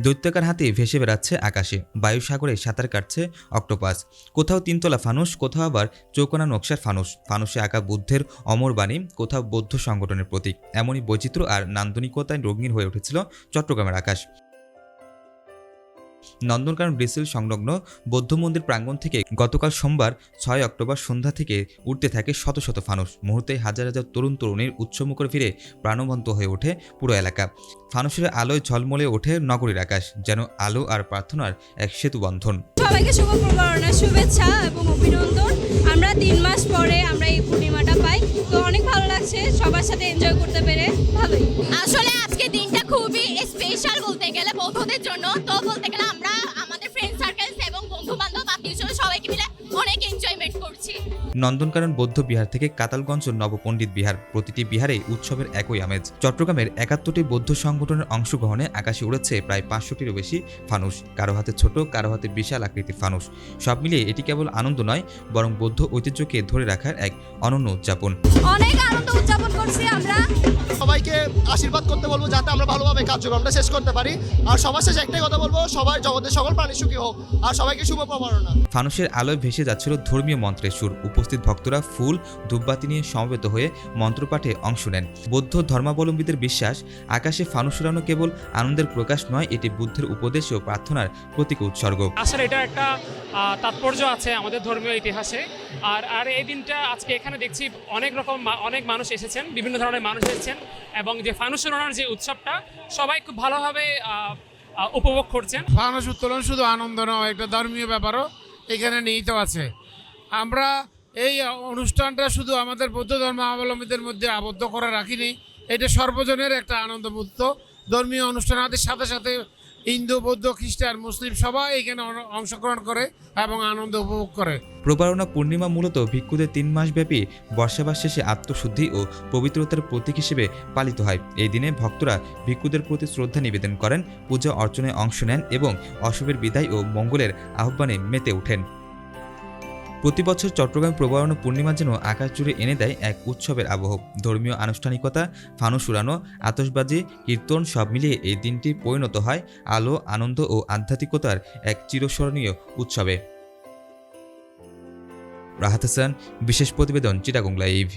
দৈত্যাকার হাতে ভেসে বেড়াচ্ছে আকাশে। বায়ুসাগরে সাঁতার কাটছে অক্টোপাস। কোথাও তিনতলা ফানুস, কোথাও আবার চৌকোনা নকশার ফানুস। ফানুসে আঁকা বুদ্ধের অমর বাণী, কোথাও বৌদ্ধ সংগঠনের প্রতীক। এমনই বৈচিত্র্য আর নান্দনিকতায় রঙিন হয়ে উঠেছিল চট্টগ্রামের আকাশ। নন্দনকানন ব্রিসেল সংলগ্ন বৌদ্ধ মন্দির প্রাঙ্গণ থেকে গতকাল সোমবার ছয় অক্টোবর সন্ধ্যা থেকে উঠতে থাকে শত শত ফানুস। মুহূর্তে হাজার হাজার তরুণ তরুণীর উৎসমুখর ফিরে প্রাণবন্ত হয়ে ওঠে পুরো এলাকা। ফানুসের আলোয় ঝলমলে ওঠে নগরীর আকাশ যেন আলো আর প্রার্থনার এক সেতু বন্ধন। সবাইকে শুভ প্রবারণা শুভেচ্ছা এবং অভিনন্দন। আমরা তিন মাস পরে আমরা এই পূর্ণিমাটা পাই। তো অনেক ভালো লাগছে সবার সাথে এনজয় করতে পেরে। ভালোই। আসলে আজকে দিনটা খুবই স্পেশাল বলতে গেলে বৌদ্ধদের জন্য। তো বলতে গেলে নন্দনকানন বৌদ্ধ বিহার থেকে কাতালগঞ্জ ও নবপণ্ডিত বিহার প্রতিটি বিহারে উৎসবের একই আমেজ। চট্টগ্রামের একাত্তরটি বৌদ্ধ সংগঠনের অংশগ্রহণে আকাশে উড়েছে প্রায় পাঁচশোটিরও বেশি ফানুস কারও হাতে ছোট কারও হাতে বিশাল আকৃতির ফানুস সব মিলিয়ে এটি কেবল আনন্দ নয় বরং বৌদ্ধ ঐতিহ্যকে ধরে রাখার এক অনন্য উদযাপন। অনেক আনন্দ উদযাপন করছি আমরা। সবাইকে আশীর্বাদ করতে বলব যাতে আমরা ভালোভাবে কার্যক্রমটা শেষ করতে পারি। আর সবার শেষে একটাই কথা বলব সবাই জগতের সকল প্রাণী সুখী হোক আর সবাইকে শুভ প্রবারণা ফানুসের আলোয় ভেসে যাচ্ছিল ধর্মীয় মন্ত্রের সুর উপস্থিত ভক্তরা ফুল ধূপবাতি নিয়ে সমবেত হয়ে মন্ত্রপাঠে অংশ নেন। বৌদ্ধ ধর্মাবলম্বীদের বিশ্বাস আকাশে ফানুস উড়ানো কেবল আনন্দের প্রকাশ নয় এটি বুদ্ধের উপদেশ ও প্রার্থনার প্রতীক উৎসর্গ। আসলে এটা একটা তাৎপর্য আছে আমাদের ধর্মীয় ইতিহাসে। আর আর এই দিনটা আজকে এখানে দেখছি অনেক রকম মা- অনেক মানুষ এসেছেন বিভিন্ন ধরনের মানুষ এসেছেন এবং যে ফানুস উড়ানোর যে উৎসবটা সবাই খুব ভালোভাবে উপভোগ করছেন। ফানুস উত্তোলন শুধু আনন্দ নয় একটা ধর্মীয় ব্যাপারও এখানে নিহিত আছে। আমরা এই অনুষ্ঠানটা শুধু আমাদের বৌদ্ধ ধর্মাবলম্বীদের মধ্যে আবদ্ধ করে রাখিনি। এটা সর্বজনের একটা আনন্দমুক্ত ধর্মীয় অনুষ্ঠানাদের সাথে সাথে হিন্দু, বৌদ্ধ, খ্রিস্টান, মুসলিম সবাই এখানে অংশগ্রহণ করে এবং আনন্দ উপভোগ করে। প্রবারণা পূর্ণিমা মূলত ভিক্ষুদের তিন মাসব্যাপী বর্ষাবাস শেষে আত্মশুদ্ধি ও পবিত্রতার প্রতীক হিসেবে পালিত হয়। এই দিনে ভক্তরা ভিক্ষুদের প্রতি শ্রদ্ধা নিবেদন করেন, পূজা অর্চনায় অংশ নেন এবং অশুভের বিদায় ও মঙ্গলের আহ্বানে মেতে ওঠেন। প্রতি বছর চট্টগ্রাম প্রবাহন পূর্ণিমা যেন আকাশ জুড়ে এনে দেয় এক উৎসবের আবহ। ধর্মীয় আনুষ্ঠানিকতা, ফানুস উড়ানো আতসবাজি কীর্তন সব মিলিয়ে এই দিনটি পরিণত হয় আলো, আনন্দ ও আধ্যাত্মিকতার এক চিরস্মরণীয় উৎসবে। রাহাত হাসান, বিশেষ প্রতিবেদন চিটাগং লাইভ।